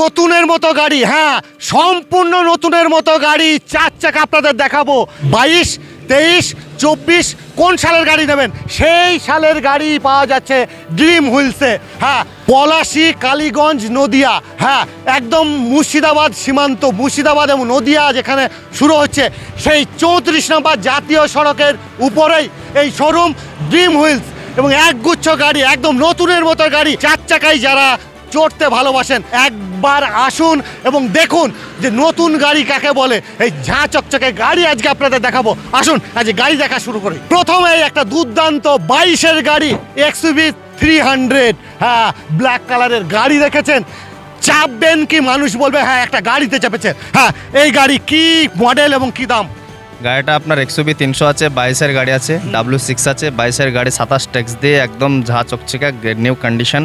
নতুনের মতো গাড়ি হ্যাঁ সম্পূর্ণ নতুনের মতো গাড়ি। চার চাকা আপনাদের দেখাবো। বাইশ, তেইশ, চব্বিশ, কোন সালের গাড়ি নেবেন? সেই সালের গাড়ি পাওয়া যাচ্ছে ড্রিম হুইলসে। হ্যাঁ পলাশি, কালীগঞ্জ, নদিয়া। হ্যাঁ একদম মুর্শিদাবাদ সীমান্ত, মুর্শিদাবাদ এবং নদিয়া যেখানে শুরু হচ্ছে। সেই চৌত্রিশ নম্বর জাতীয় সড়কের উপরেই এই শোরুম ড্রিম হুইলস। এবং একগুচ্ছ গাড়ি, একদম নতুনের মতো গাড়ি। চার চাকায় যারা চড়তে ভালোবাসেন একবার আসুন এবং দেখুন যে নতুন গাড়ি কাকে বলে। এই ঝাঁ চকচকে গাড়ি আজকে আপনাদের দেখাবো। আসুন আজকে গাড়ি দেখা শুরু করি। প্রথমে একটা দুর্দান্ত বাইশের গাড়ি এক্সইভি থ্রি হান্ড্রেড। হ্যাঁ ব্ল্যাক কালারের গাড়ি দেখেছেন? চাপবেন কি মানুষ বলবে হ্যাঁ একটা গাড়িতে চেপেছে। হ্যাঁ এই গাড়ি কি মডেল এবং কি দাম? গাড়িটা আপনার একশো তিনশো আছে বাইশের গাড়ি আছে ডাব্লিউ সিক্স আছে বাইশের গাড়ি সাতাশ ট্যাক্স দিয়ে একদম ঝা চকচকা নিউ কন্ডিশন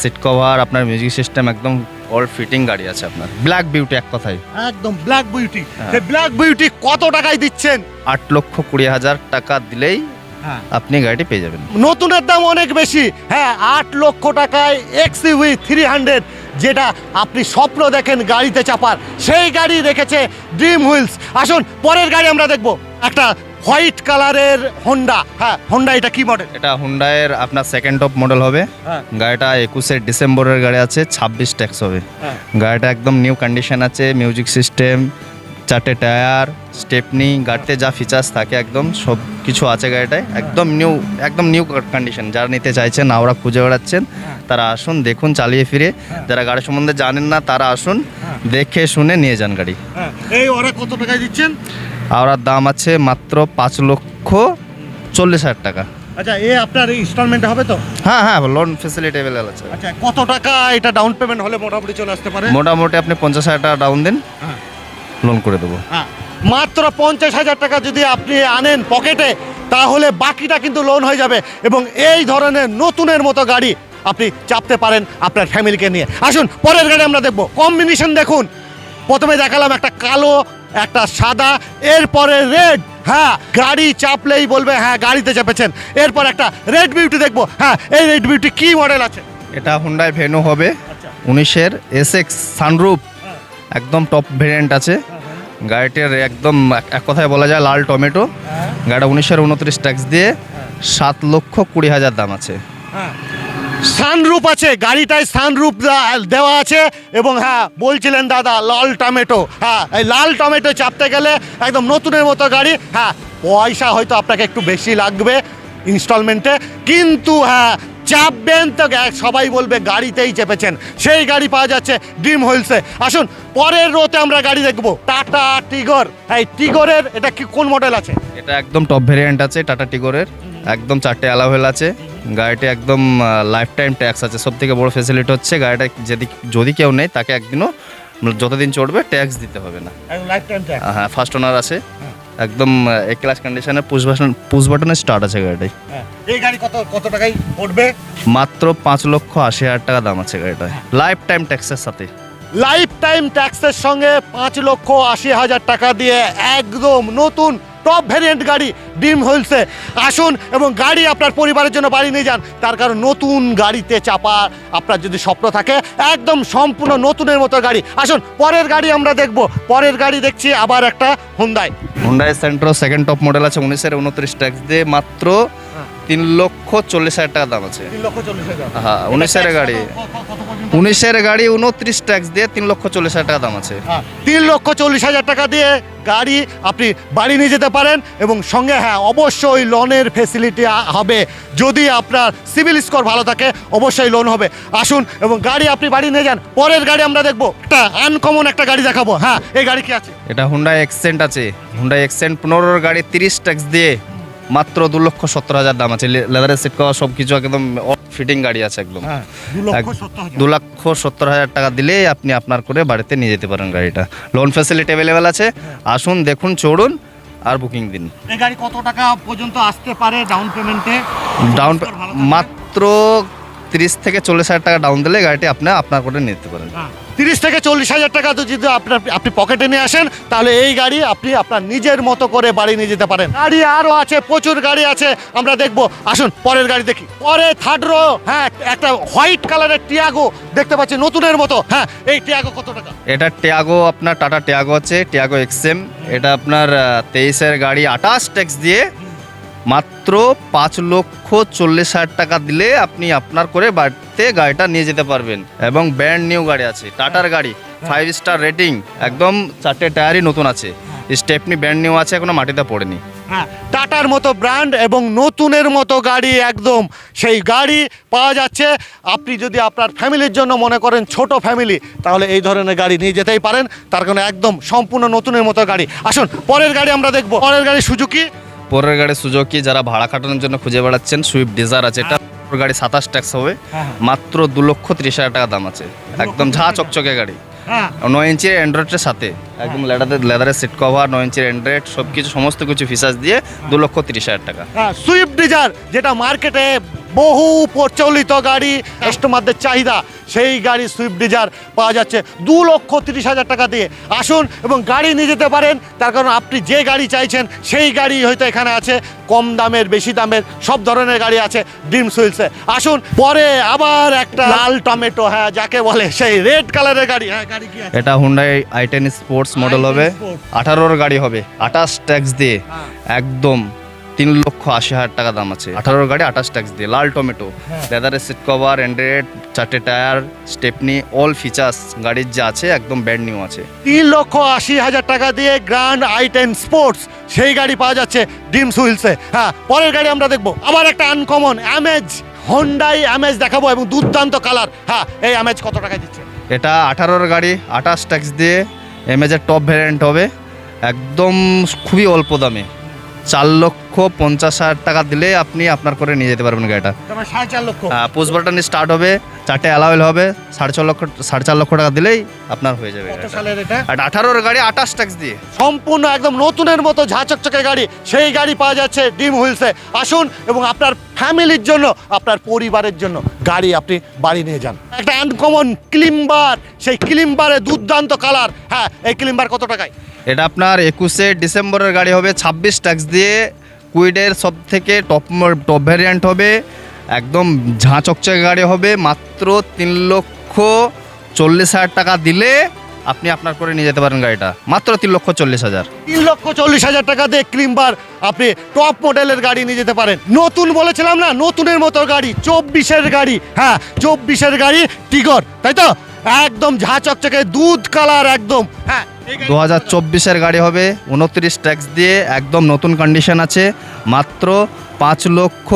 সিট কভার আপনার মিউজিক সিস্টেম একদম অল ফিটিং গাড়ি আছে আপনার। ব্ল্যাক বিউটি এক কথায়। একদম ব্ল্যাক বিউটি হ্যাঁ। ব্ল্যাক বিউটি কত টাকায় দিচ্ছেন? আট লক্ষ কুড়ি হাজার টাকা দিলেই হ্যাঁ। আপনি গাড়িটি পেয়ে যাবেন। নতুনের দাম অনেক বেশি। হ্যাঁ আট লক্ষ টাকায় এক্সইভি থ্রি হান্ড্রেড যেটা আপনি স্বপ্ন দেখেন গাড়িতে চাপার। সেই গাড়ি রেখেছে ড্রিম হুইলস আসুন পরের গাড়ি আমরা দেখব। একটা হোয়াইট কালারের হোন্ডা হ্যাঁ হোন্ডা এটা কি মডেল এটা হুন্ডায়ের আপনার সেকেন্ড টপ মডেল হবে। হ্যাঁ। গাড়িটা একুশে ডিসেম্বরের গাড়ি আছে ছাব্বিশ ট্যাক্স হবে। হ্যাঁ। গাড়িটা একদম নিউ কন্ডিশন আছে মিউজিক সিস্টেম চারটে টায়ার স্টেপনি গাড়িতে যা ফিচার্স থাকে একদম সব কিছু আছে গাড়িটায়। একদম নিউ একদম নিউ কন্ডিশন যারা নিতে চাইছেন ওরা খুঁজে বেড়াচ্ছেন তারা আসুন দেখুন চালিয়ে ফিরে। যারা গাড়ি সম্বন্ধে জানেন না তারা আসুন দেখে শুনে নিয়ে যান গাড়ি। হ্যাঁ। এই ওরা কত টাকায় দিচ্ছেন? আর দাম আছে মাত্র পাঁচ লক্ষ চল্লিশ হাজার টাকা। আচ্ছা এ আপনার ইনস্টলমেন্ট হবে তো? হ্যাঁ হ্যাঁ লোন ফেসিলিটি অ্যাভেলেবল আছে। আচ্ছা কত টাকা এটা ডাউন পেমেন্ট হলে মোটামুটি চলে আসতে পারে? মোটামুটি আপনি পঞ্চাশ হাজার টাকা ডাউন দিন হ্যাঁ। লোন করে দেবো। হ্যাঁ মাত্র পঞ্চাশ হাজার টাকা যদি আপনি আনেন পকেটে তাহলে বাকিটা কিন্তু লোন হয়ে যাবে এবং এই ধরনের নতুনের মতো গাড়ি আপনি চাপতে পারেন আপনার ফ্যামিলিকে নিয়ে। আসুন পরের গাড়ি আমরা দেখব। কম্বিনেশন দেখুন। প্রথমে দেখালাম একটা কালো একটা সাদা এরপরে রেড। হ্যাঁ গাড়ি চাপলেই বলবে হ্যাঁ গাড়িতে চেপেছেন। এরপর একটা রেড বিউটি দেখব। হ্যাঁ এই রেড বিউটি কি মডেল আছে? এটা হুন্ডাই ভেনু হবে। আচ্ছা। উনিশের এস এক্স সানরুপ হ্যাঁ। একদম টপ ভেরিয়েন্ট আছে। গাড়িটির একদম এক- কথায় বলা যায় লাল টমেটো। হ্যাঁ। গাড়িটা উনিশের উনত্রিশ ট্যাক্স দিয়ে সাত লক্ষ কুড়ি হাজার দাম আছে। হ্যাঁ। সানরূপ আছে, গাড়িটায় সানরূপ দেওয়া আছে এবং হ্যাঁ বলছিলেন দাদা, লাল টমেটো। হ্যাঁ এই লাল টমেটো চাপতে গেলে একদম নতুনের মতো গাড়ি। হ্যাঁ পয়সা হয়তো আপনাকে একটু বেশি লাগবে ইনস্টলমেন্টে, কিন্তু হ্যাঁ চাপবেন তো সবাই বলবে গাড়িতেই চেপেছেন। সেই গাড়ি পাওয়া যাচ্ছে ড্রিম হুইলসে আসুন, পরের রোতে আমরা গাড়ি দেখব। টাটা টিগর। এই টিগরের, এটা কি, কোন মডেল আছে? এটা একদম টপ ভেরিয়েন্ট আছে, টাটা টিগরের। একদম চারটে অ্যালাভেল আছে। গাড়িটি একদম লাইফ টাইম ট্যাক্স আছে। সব থেকে বড় ফেসিলিটি হচ্ছে গাড়িটা যদি যদি কেউ নেয় তাকে একদিনও যতদিন চড়বে ট্যাক্স দিতে হবে না। হ্যাঁ ফার্স্ট ওনার আছে। একদম এ ক্লাস কন্ডিশনে পুশ বাটন পুশ বাটনে স্টার্ট আছে গাড়িটাই। এই গাড়ি কত কত টাকায় পড়বে? মাত্র পাঁচ লক্ষ আশি হাজার টাকা দাম আছে গাড়িটায়। লাইফ টাইম ট্যাক্সের সাথে। লাইফ টাইম ট্যাক্সের সঙ্গে পাঁচ লক্ষ আশি হাজার টাকা দিয়ে একদম নতুন টপ ভ্যারিয়েন্ট গাড়ি ডিম হুইলসে আসুন এবং গাড়ি আপনার পরিবারের জন্য বাড়ি নিয়ে যান। তার কারণ নতুন গাড়িতে চাপা আপনার যদি স্বপ্ন থাকে, একদম সম্পূর্ণ নতুনের মতো গাড়ি। আসুন, পরের গাড়ি আমরা দেখব। পরের গাড়ি দেখছি আবার একটা Hyundai Hyundai Santro second top model আছে, উনিশের উনত্রিশ ট্যাক্স দিয়ে। মাত্র তিন লক্ষ চল্লিশ হাজার টাকা দাম আছে। হ্যাঁ উনিশের গাড়ি। উনিশের গাড়ি উনত্রিশ ট্যাক্স দিয়ে তিন লক্ষ চল্লিশ হাজার টাকা দাম আছে। হ্যাঁ, তিন লক্ষ চল্লিশ হাজার টাকা দিয়ে গাড়ি আপনি বাড়ি নিয়ে যেতে পারেন এবং সঙ্গে হ্যাঁ অবশ্যই লোনের ফেসিলিটি হবে। যদি আপনার সিভিল স্কোর ভালো থাকে অবশ্যই লোন হবে। আসুন এবং গাড়ি আপনি বাড়ি নিয়ে যান। পরের গাড়ি আমরা দেখব। একটা আনকমন একটা গাড়ি দেখাবো। হ্যাঁ এই গাড়ি কি আছে? এটা হুন্ডাই এক্সেন্ট আছে। হুন্ডাই এক্সেন্ট পনেরোর গাড়ি তিরিশ ট্যাক্স দিয়ে মাত্র দু লক্ষ সত্তর হাজার দাম আছে। লেদারের সিট কভার সব কিছু একদম ফিটিং গাড়ি আছে একদম। হ্যাঁ দু লক্ষ সত্তর হাজার। দু লক্ষ সত্তর হাজার টাকা দিলেই আপনি আপনার করে বাড়িতে নিয়ে যেতে পারেন গাড়িটা। লোন ফ্যাসিলিটি অ্যাভেলেবেল আছে। আসুন দেখুন চড়ুন আর বুকিং দিন। এই গাড়ি কত টাকা পর্যন্ত আসতে পারে ডাউন পেমেন্টে ডাউন মাত্র তিরিশ থেকে চল্লিশ হাজার টাকা ডাউন দিলে গাড়িটি আপনি আপনার করে নিতে পারেন। তিরিশ থেকে চল্লিশ হাজার টাকা তো যদি আপনার আপনি পকেটে নিয়ে আসেন তাহলে এই গাড়ি আপনি আপনার নিজের মতো করে বাড়ি নিয়ে যেতে পারেন। গাড়ি আরও আছে প্রচুর গাড়ি আছে আমরা দেখব। আসুন পরের গাড়ি দেখি। পরে থার্ড রো হ্যাঁ একটা হোয়াইট কালারের টিয়াগো দেখতে পাচ্ছি নতুনের মতো। হ্যাঁ এই টিয়াগো কত টাকা? এটা টিয়াগো আপনার টাটা টিয়াগো আছে টিয়াগো এক্সএম এটা আপনার তেইশের গাড়ি আঠাশ ট্যাক্স দিয়ে। মাত্র পাঁচ লক্ষ চল্লিশ হাজার টাকা দিলে আপনি আপনার করে বাড়িতে গাড়িটা নিয়ে যেতে পারবেন। এবং ব্র্যান্ড নিউ গাড়ি আছে টাটার গাড়ি ফাইভ স্টার রেটিং একদম চারটে টায়ারই নতুন আছে। স্টেপনি ব্র্যান্ড নিউ আছে, এখনও মাটিতে পড়েনি। হ্যাঁ টাটার মতো ব্র্যান্ড এবং নতুনের মতো গাড়ি একদম সেই গাড়ি পাওয়া যাচ্ছে। আপনি যদি আপনার ফ্যামিলির জন্য মনে করেন ছোট ফ্যামিলি, তাহলে এই ধরনের গাড়ি নিয়ে যেতেই পারেন। তার কারণে একদম সম্পূর্ণ নতুনের মতো গাড়ি। আসুন, পরের গাড়ি আমরা দেখব। পরের গাড়ি সুজুকি পরের গাড়ি সুজুকি যারা ভাড়া খাটানোর জন্য খুঁজে বেড়াচ্ছেন সুইফট ডিজার আছে। এটা পরের গাড়ি সাতাশ ট্যাক্স হবে। হ্যাঁ। মাত্র দু লক্ষ ত্রিশ হাজার টাকা দাম আছে। একদম ঝা চকচকে গাড়ি। হ্যাঁ। নয় ইঞ্চির অ্যান্ড্রয়েডের সাথে। একদম লেদারের লেদারের সিট কভার নয় ইঞ্চির অ্যান্ড্রয়েড সব কিছু সমস্ত কিছু ফিচার্স দিয়ে দু লক্ষ তিরিশ হাজার টাকা। হ্যাঁ সুইফট ডিজার যেটা মার্কেটে বহু প্রচলিত গাড়ি কাস্টমারদের চাহিদা। সেই গাড়ি সুইফট ডিজার পাওয়া যাচ্ছে দু লক্ষ তিরিশ হাজার টাকা দিয়ে। আসুন এবং গাড়ি নিয়ে যেতে পারেন। তার কারণ আপনি যে গাড়ি চাইছেন সেই গাড়ি হয়তো এখানে আছে। কম দামের বেশি দামের সব ধরনের গাড়ি আছে ড্রিমস সুইলসে আসুন পরে আবার একটা লাল টমেটো হ্যাঁ যাকে বলে সেই রেড কালারের গাড়ি হ্যাঁ গাড়ি কি আছে? এটা Hyundai i ten sports model হবে। আঠারোর গাড়ি হবে। আঠাশ ট্যাক্স দিয়ে। হ্যাঁ। একদম তিন লক্ষ আশি হাজার টাকা দাম আছে। আঠারোর গাড়ি আঠাশ ট্যাক্স দিয়ে। লাল টমেটো। লেদারের সিট কভার অ্যান্ড্রয়েড চারটে টায়ার স্টেপনি অল ফিচার্স গাড়ির যা আছে একদম ব্যান্ড নিউ আছে। তিন লক্ষ আশি হাজার টাকা দিয়ে গ্র্যান্ড আই টেন স্পোর্টস সেই গাড়ি পাওয়া যাচ্ছে ডিমস হুইলসে হ্যাঁ পরের গাড়ি আমরা দেখব। আবার একটা আনকমন অ্যামেজ হন্ডাই অ্যামেজ দেখাবো এবং দুর্দান্ত কালার হ্যাঁ এই অ্যামেজ কত টাকায় দিচ্ছে? এটা আঠারোর গাড়ি আঠাশ ট্যাক্স দিয়ে এমএজের টপ ভ্যারিয়েন্ট হবে। একদম খুবই অল্প দামে। চার লক্ষ পঞ্চাশ হাজার টাকা দিলে আপনি আপনার করে নিয়ে যেতে পারবেন গাড়িটা। সাড়ে চার লক্ষ। পোস্ট বাটন স্টার্ট হবে চারটে অ্যালাওয়েল হবে সাড়ে ছ লক্ষ সাড়ে চার লক্ষ টাকা দিলেই আপনার হয়ে যাবে আর আঠারোর গাড়ি আঠাশ ট্যাক্স দিয়ে। সম্পূর্ণ একদম নতুনের মতো ঝাঁচকচকে গাড়ি সেই গাড়ি পাওয়া যাচ্ছে ডিম হুইলসে। আসুন এবং আপনার ফ্যামিলির জন্য আপনার পরিবারের জন্য গাড়ি আপনি বাড়ি নিয়ে যান। একটা আনকমন ক্লিম্বার সেই ক্লিম্বারে দুর্দান্ত কালার হ্যাঁ এই ক্লিম্বার কত টাকায়? এটা আপনার একুশে ডিসেম্বরের গাড়ি হবে, ছাব্বিশ ট্যাক্স দিয়ে কুইডের সব থেকে টপ টপ ভ্যারিয়েন্ট হবে। একদম ঝাঁ চকচকে গাড়ি হবে, মাত্র তিন লক্ষ চল্লিশ হাজার টাকা দিলে আপনি আপনার করে নিয়ে যেতে পারেন গাড়িটা। মাত্র তিন লক্ষ চল্লিশ হাজার। তিন লক্ষ চল্লিশ হাজার টাকা দিয়ে ক্লিম্বার আপনি টপ মডেলের গাড়ি নিয়ে যেতে পারেন। নতুন বলেছিলাম না, নতুনের মতো গাড়ি, চব্বিশের গাড়ি হ্যাঁ চব্বিশের গাড়ি টিগর, তাই তো? একদম ঝা চকচকে দুধ কালার একদম হ্যাঁ। দু হাজার চব্বিশের গাড়ি হবে উনত্রিশ ট্যাক্স দিয়ে একদম নতুন কন্ডিশন আছে মাত্র পাঁচ লক্ষ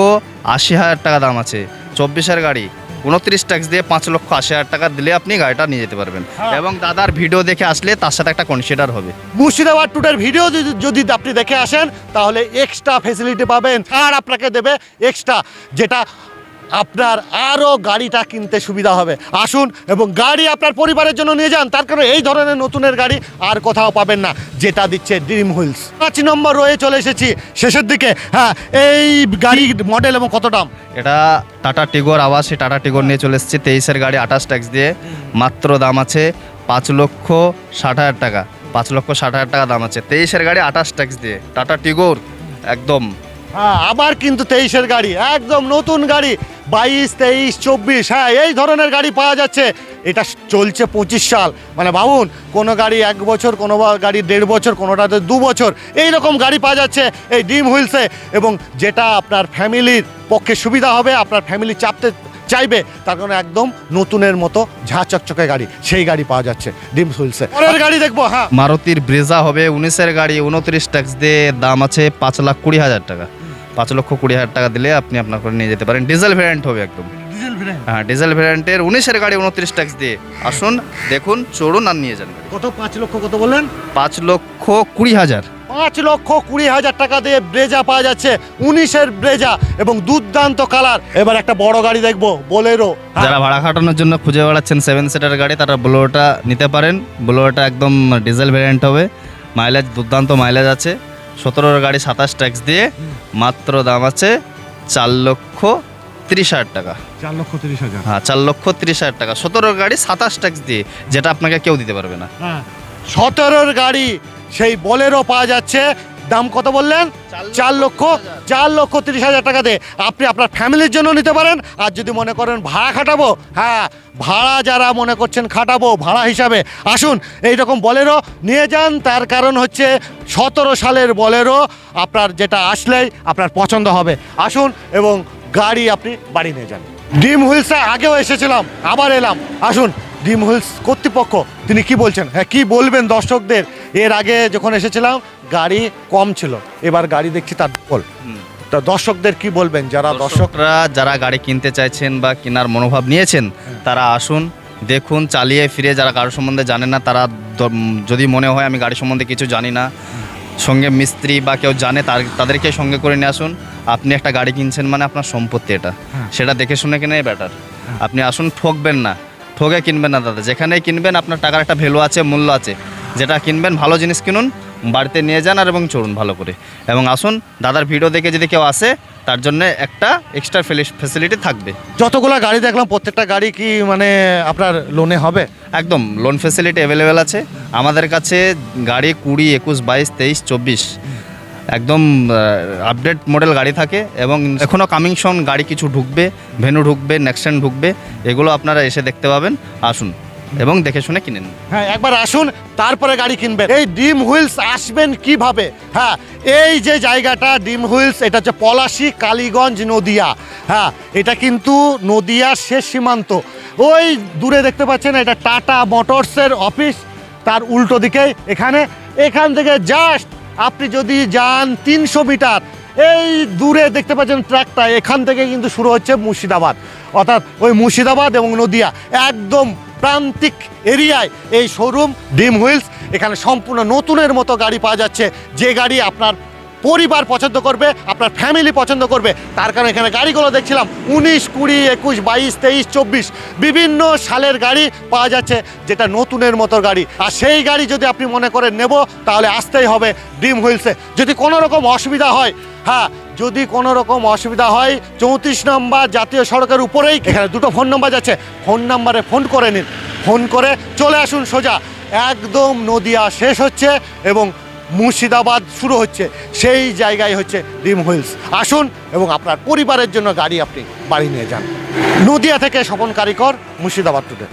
আশি হাজার টাকা দাম আছে। চব্বিশের গাড়ি উনত্রিশ ট্যাক্স দিয়ে পাঁচ লক্ষ আশি হাজার টাকা দিলে আপনি গাড়িটা নিয়ে যেতে পারবেন। হ্যাঁ। এবং দাদার ভিডিও দেখে আসলে তার সাথে একটা কনসিডার হবে। মুর্শিদাবাদ টুডের ভিডিও যদি আপনি দেখে আসেন তাহলে এক্সট্রা ফেসিলিটি পাবেন। আর আপনাকে দেবে এক্সট্রা যেটা আপনার আরও গাড়িটা কিনতে সুবিধা হবে। আসুন এবং গাড়ি আপনার পরিবারের জন্য নিয়ে যান, তার কারণে এই ধরনের নতুনের গাড়ি আর কোথাও পাবেন না, যেটা দিচ্ছে ড্রিম হুইলস পাঁচ নম্বর রয়ে চলে এসেছি, শেষের দিকে। হ্যাঁ এই গাড়ি মডেল এবং কত দাম? এটা টাটা টিগোর আবাসে টাটা টিগোর নিয়ে চলে এসেছে, তেইশের গাড়ি, আঠাশ ট্যাক্স দিয়ে। মাত্র দাম আছে পাঁচ লক্ষ ষাট হাজার টাকা। পাঁচ লক্ষ ষাট হাজার টাকা দাম আছে। তেইশের গাড়ি, আঠাশ ট্যাক্স দিয়ে। টাটা টিগোর একদম হ্যাঁ আবার কিন্তু তেইশের গাড়ি, একদম নতুন গাড়ি, বাইশ, তেইশ, চব্বিশ হ্যাঁ এই ধরনের গাড়ি পাওয়া যাচ্ছে। এটা চলছে পঁচিশ সাল। মানে ভাবুন, কোনো গাড়ি এক বছর, কোনো গাড়ি দেড় বছর, কোনোটাতে দু বছর এই রকম গাড়ি পাওয়া যাচ্ছে এই ডিম হুইলসে। এবং যেটা আপনার ফ্যামিলির পক্ষে সুবিধা হবে, আপনার ফ্যামিলি চাপতে চাইবে তার কারণে একদম নতুনের মতো ঝাঁ চকচকে গাড়ি সেই গাড়ি পাওয়া যাচ্ছে ডিম হুইলসে পরের গাড়ি দেখব হ্যাঁ। মারুতির ব্রেজা হবে উনিশের গাড়ি উনত্রিশ ট্যাক্স দিয়ে দাম আছে পাঁচ লাখ কুড়ি হাজার টাকা। পাঁচ লক্ষ কুড়ি হাজার টাকা দিলে আপনি আপনার করে নিয়ে যেতে পারেন। ডিজেল ভ্যারিয়েন্ট হবে একদম। হ্যাঁ ডিজেল ভ্যারিয়েন্টের উনিশের গাড়ি উনত্রিশ ট্যাক্স দিয়ে। আসুন দেখুন চড়ুন আর নিয়ে যান কত? পাঁচ লক্ষ কত বললেন? পাঁচ লক্ষ কুড়ি হাজার। পাঁচ লক্ষ কুড়ি হাজার টাকা দিয়ে ব্রেজা পাওয়া যাচ্ছে উনিশের ব্রেজা এবং দুর্দান্ত কালার। এবার একটা বড় গাড়ি দেখব বোলেরো। যারা ভাড়া খাটানোর জন্য খুঁজে বেড়াচ্ছেন সেভেন সিটার গাড়ি তারা ব্লোরোটা নিতে পারেন। ব্লোরোটা একদম ডিজেল ভ্যারিয়েন্ট হবে। মাইলেজ দুর্দান্ত মাইলেজ আছে। সতেরোর গাড়ি সাতাশ ট্যাক্স দিয়ে মাত্র দাম আছে চার লক্ষ তিরিশ হাজার টাকা। চার লক্ষ তিরিশ হাজার। হ্যাঁ চার লক্ষ তিরিশ হাজার টাকা। সতেরো গাড়ি সাতাশ ট্যাক্স দিয়ে যেটা আপনাকে কেউ দিতে পারবে না। হ্যাঁ। সতেরোর গাড়ি সেই বলেরও পাওয়া যাচ্ছে। দাম কত বললেন? চার লক্ষ চার লক্ষ তিরিশ হাজার। টাকা দিয়ে। আপনি আপনার ফ্যামিলির জন্য নিতে পারেন। আর যদি মনে করেন ভাড়া খাটাবো হ্যাঁ ভাড়া যারা মনে করছেন খাটাবো ভাড়া হিসাবে আসুন এই রকম বলেরও নিয়ে যান। তার কারণ হচ্ছে সতেরো সালের বলেরও আপনার যেটা আসলেই আপনার পছন্দ হবে। আসুন এবং গাড়ি আপনি বাড়ি নিয়ে যান। ডিম হুইলসে আগেও এসেছিলাম আবার এলাম। আসুন ডিম হুইলস কর্তৃপক্ষ তিনি কি বলছেন? হ্যাঁ কি বলবেন দর্শকদের? এর আগে যখন এসেছিলাম গাড়ি কম ছিল। এবার গাড়ি দেখছি তার ডবল তা দর্শকদের কি বলবেন? যারা দর্শকরা যারা গাড়ি কিনতে চাইছেন বা কেনার মনোভাব নিয়েছেন তারা আসুন দেখুন চালিয়ে ফিরে যারা গাড়ি সম্বন্ধে জানে না তারা যদি মনে হয় আমি গাড়ি সম্বন্ধে কিছু জানি না সঙ্গে মিস্ত্রি বা কেউ জানে তার তাদেরকে সঙ্গে করে নিয়ে আসুন। আপনি একটা গাড়ি কিনছেন মানে আপনার সম্পত্তি এটা। হ্যাঁ। সেটা দেখে শুনে কিনে বেটার আপনি আসুন ঠকবেন না। ঠকে কিনবেন না দাদা। যেখানেই কিনবেন আপনার টাকার একটা ভ্যালু আছে মূল্য আছে। যেটা কিনবেন ভালো জিনিস কিনুন বাড়িতে নিয়ে যান আর এবং চড়ুন ভালো করে। এবং আসুন দাদার ভিডিও দেখে যদি কেউ আসে তার জন্য একটা এক্সট্রা ফেসিলিটি থাকবে। যতগুলো গাড়ি দেখলাম প্রত্যেকটা গাড়ি কি মানে আপনার লোনে হবে? একদম লোন ফেসিলিটি অ্যাভেলেবেল আছে। আমাদের কাছে গাড়ি কুড়ি একুশ বাইশ তেইশ চব্বিশ। একদম আপডেট মডেল গাড়ি থাকে এবং এখনও কামিং সন গাড়ি কিছু ঢুকবে ভেনু ঢুকবে নেক্সট ঢুকবে এগুলো আপনারা এসে দেখতে পাবেন। আসুন। এবং দেখে শুনে কিনেন হ্যাঁ একবার আসুন, তারপরে গাড়ি কিনবেন। এই ডিম হুইলস আসবেন কীভাবে? হ্যাঁ এই যে জায়গাটা, ডিম হুইলস, এটা হচ্ছে পলাশি, কালীগঞ্জ, নদিয়া। হ্যাঁ এটা কিন্তু নদিয়ার শেষ সীমান্ত। ওই দূরে দেখতে পাচ্ছেন, এটা টাটা মোটরসের অফিস, তার উল্টো দিকে এখানে, এখান থেকে জাস্ট আপনি যদি যান তিনশো মিটার, এই দূরে দেখতে পাচ্ছেন ট্র্যাকটা এখান থেকে কিন্তু শুরু হচ্ছে মুর্শিদাবাদ। অর্থাৎ ওই মুর্শিদাবাদ এবং নদিয়া, একদম প্রান্তিক এরিয়ায় এই শোরুম ডিম হুইলস, এখানে সম্পূর্ণ নতুনের মতো গাড়ি পাওয়া যাচ্ছে। যে গাড়ি আপনার পরিবার পছন্দ করবে, আপনার ফ্যামিলি পছন্দ করবে। তার কারণে এখানে গাড়িগুলো দেখছিলাম, উনিশ, কুড়ি, একুশ, বাইশ, তেইশ, চব্বিশ, বিভিন্ন সালের গাড়ি পাওয়া যাচ্ছে, যেটা নতুনের মতো গাড়ি। আর সেই গাড়ি যদি আপনি মনে করেন নেব, তাহলে আসতেই হবে ডিম হুইলসে যদি কোনো রকম অসুবিধা হয় হ্যাঁ যদি কোনো রকম অসুবিধা হয়, চৌত্রিশ নম্বর জাতীয় সড়কের উপরেই এখানে দুটো ফোন নাম্বার যাচ্ছে। ফোন নাম্বারে ফোন করে নিন। ফোন করে চলে আসুন সোজা। একদম নদিয়া শেষ হচ্ছে এবং মুর্শিদাবাদ শুরু হচ্ছে। সেই জায়গায় হচ্ছে ডিম হুইলস। আসুন এবং আপনার পরিবারের জন্য গাড়ি আপনি বাড়ি নিয়ে যান। নদিয়া থেকে স্বপন কারিকর, মুর্শিদাবাদ টুডে